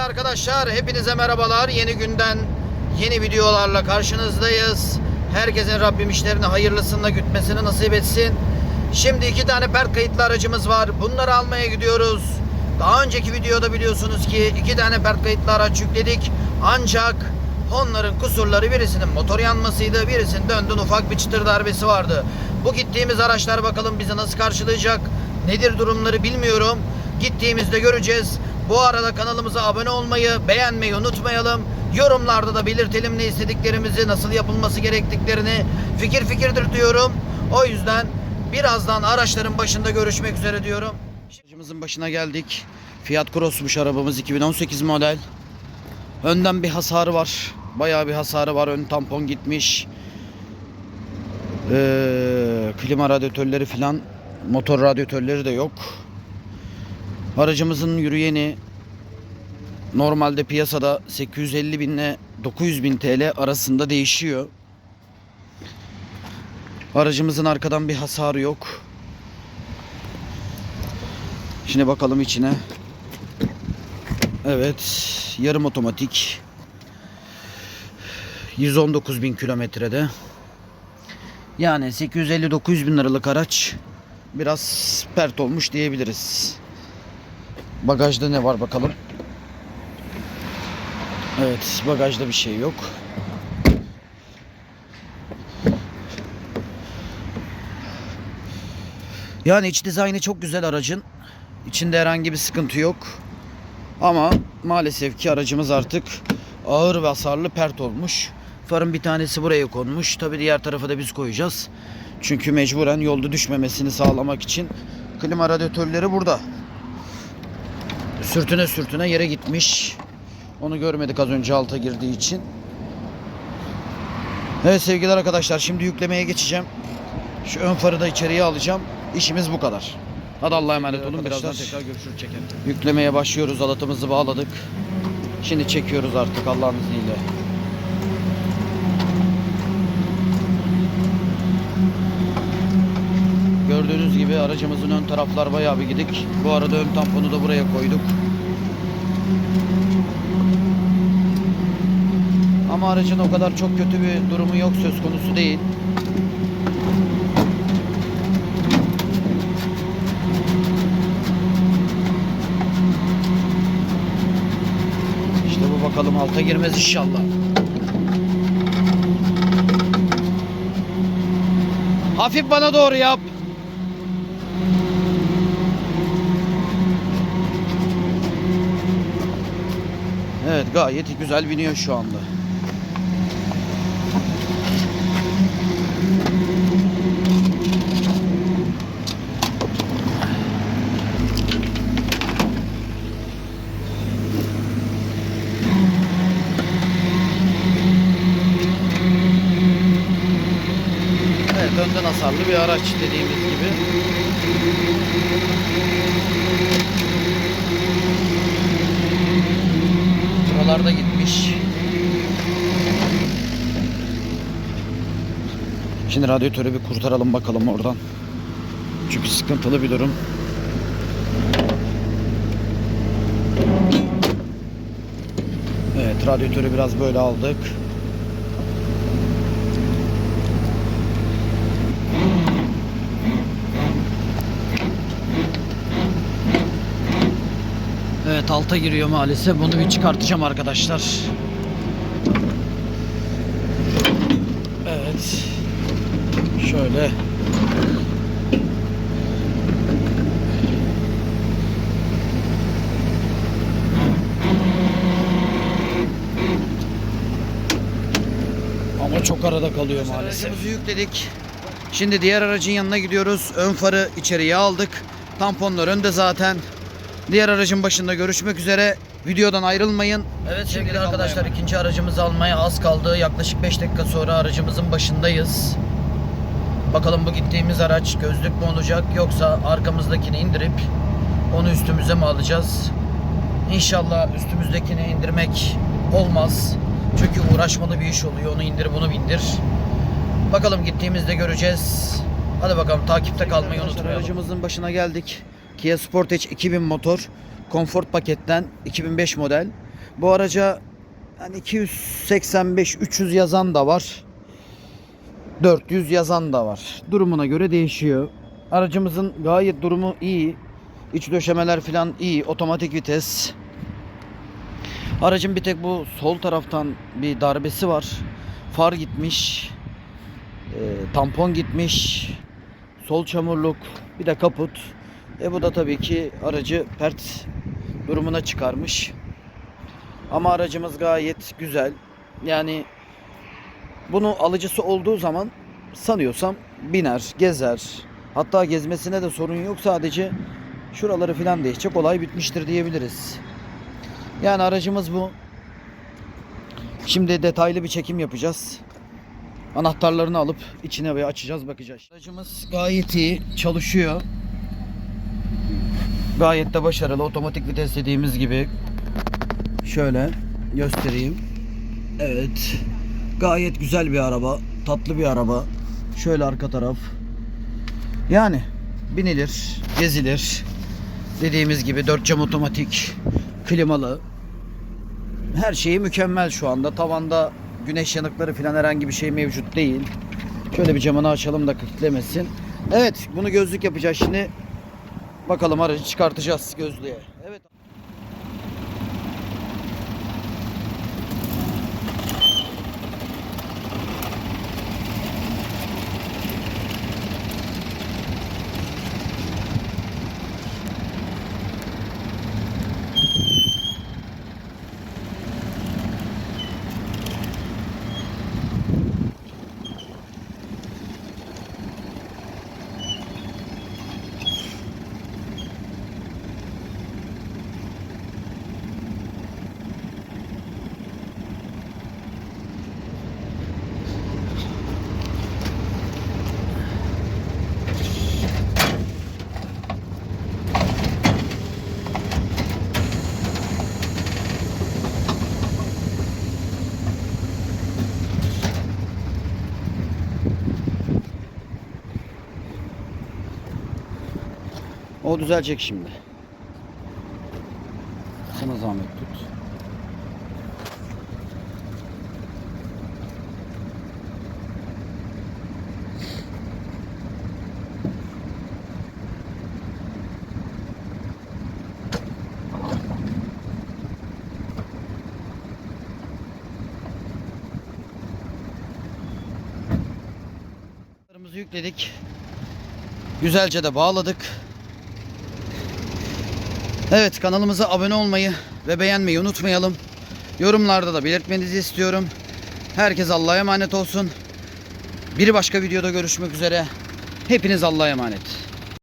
Sevgili arkadaşlar hepinize merhabalar. Yeni günden yeni videolarla karşınızdayız. Herkesin Rabbim işlerini hayırlısında gütmesini nasip etsin. Şimdi iki tane pert kayıtlı aracımız var. Bunları almaya gidiyoruz. Daha önceki videoda biliyorsunuz ki iki tane pert kayıtlı araç yükledik. Ancak onların kusurları birisinin motor yanmasıydı. Birisinde önden ufak bir çıtır darbesi vardı. Bu gittiğimiz araçlar bakalım bizi nasıl karşılayacak? Nedir durumları bilmiyorum. Gittiğimizde göreceğiz. Bu arada kanalımıza abone olmayı, beğenmeyi unutmayalım. Yorumlarda da belirtelim ne istediklerimizi, nasıl yapılması gerektiklerini fikir fikirdir diyorum. O yüzden birazdan araçların başında görüşmek üzere diyorum. Aracımızın başına geldik. Fiat Cross'muş arabamız 2018 model. Önden bir hasarı var. Bayağı bir hasarı var. Ön tampon gitmiş. Ee, klima radyatörleri filan motor radyatörleri de yok. Aracımızın yürüyeni normalde piyasada 850 bin ile 900 bin TL arasında değişiyor. Aracımızın arkadan bir hasarı yok. Şimdi bakalım içine. Evet, yarım otomatik. 119 bin kilometrede. Yani 850-900 bin liralık araç biraz pert olmuş diyebiliriz. Bagajda ne var bakalım. Evet bagajda bir şey yok. Yani iç dizaynı çok güzel aracın. İçinde herhangi bir sıkıntı yok. Ama maalesef ki aracımız artık ağır ve hasarlı pert olmuş. Farın bir tanesi buraya konmuş. Tabi diğer tarafa da biz koyacağız. Çünkü mecburen yolda düşmemesini sağlamak için klima radyatörleri burada. Sürtüne sürtüne yere gitmiş. Onu görmedik az önce alta girdiği için. Evet sevgili arkadaşlar şimdi yüklemeye geçeceğim. Şu ön farı da içeriye alacağım. İşimiz bu kadar. Hadi Allah'a emanet olun. Birazdan tekrar görüşürüz çekelim. Yüklemeye başlıyoruz. Alatımızı bağladık. Şimdi çekiyoruz artık Allah'ın izniyle. Gördüğünüz gibi aracımızın ön taraflar bayağı bir gidik. Bu arada ön tamponu da buraya koyduk. Ama aracın o kadar çok kötü bir durumu yok söz konusu değil. İşte bu bakalım alta girmez inşallah. Hafif bana doğru yap. Evet gayet güzel biniyor şu anda. Evet önden hasarlı bir araç dediğimiz gibi. Buralarda gitmiş. Şimdi radyatörü bir kurtaralım bakalım oradan. Çünkü sıkıntılı bir durum. Evet radyatörü biraz böyle aldık. Evet alta giriyor maalesef. Bunu bir çıkartacağım arkadaşlar. Evet. Şöyle. Ama çok arada kalıyor maalesef. Aracımızı yükledik. Şimdi diğer aracın yanına gidiyoruz. Ön farı içeriye aldık. Tamponlar önde zaten. Diğer aracın başında görüşmek üzere. Videodan ayrılmayın. Evet sevgili arkadaşlar ikinci aracımızı almaya az kaldı. Yaklaşık 5 dakika sonra aracımızın başındayız. Bakalım bu gittiğimiz araç gözlük mü olacak yoksa arkamızdakini indirip onu üstümüze mi alacağız? İnşallah üstümüzdekini indirmek olmaz. Çünkü uğraşmalı bir iş oluyor. Onu indir bunu bindir. Bakalım gittiğimizde göreceğiz. Hadi bakalım takipte kalmayı unutmayalım. Aracımızın başına geldik. Kia Sportage 2000 motor. Comfort paketten 2005 model. Bu araca hani 285-300 yazan da var. 400 yazan da var. Durumuna göre değişiyor. Aracımızın gayet durumu iyi. İç döşemeler falan iyi. Otomatik vites. Aracın bir tek bu sol taraftan bir darbesi var. Far gitmiş. e, tampon gitmiş. Sol çamurluk. Bir de kaput. E bu da tabii ki aracı pert durumuna çıkarmış. Ama aracımız gayet güzel. Yani bunu alıcısı olduğu zaman sanıyorsam biner, gezer. Hatta gezmesine de sorun yok. Sadece şuraları falan değişecek. Olay bitmiştir diyebiliriz. Yani aracımız bu. Şimdi detaylı bir çekim yapacağız. Anahtarlarını alıp içine ve açacağız bakacağız. Aracımız gayet iyi çalışıyor. Gayet de başarılı. Otomatik vites dediğimiz gibi. Şöyle göstereyim. Evet. Gayet güzel bir araba. Tatlı bir araba. Şöyle arka taraf. Yani binilir, gezilir. Dediğimiz gibi dört cam otomatik, klimalı. Her şeyi mükemmel şu anda. Tavanda güneş yanıkları falan herhangi bir şey mevcut değil. Şöyle bir camını açalım da kilitlemesin. Evet, bunu gözlük yapacağız şimdi. Bakalım aracı çıkartacağız gözlüğe. Evet. O düzelecek şimdi. Sana zahmet tut. Yükledik. Güzelce de bağladık. Evet kanalımıza abone olmayı ve beğenmeyi unutmayalım. Yorumlarda da belirtmenizi istiyorum. Herkes Allah'a emanet olsun. Bir başka videoda görüşmek üzere. Hepiniz Allah'a emanet.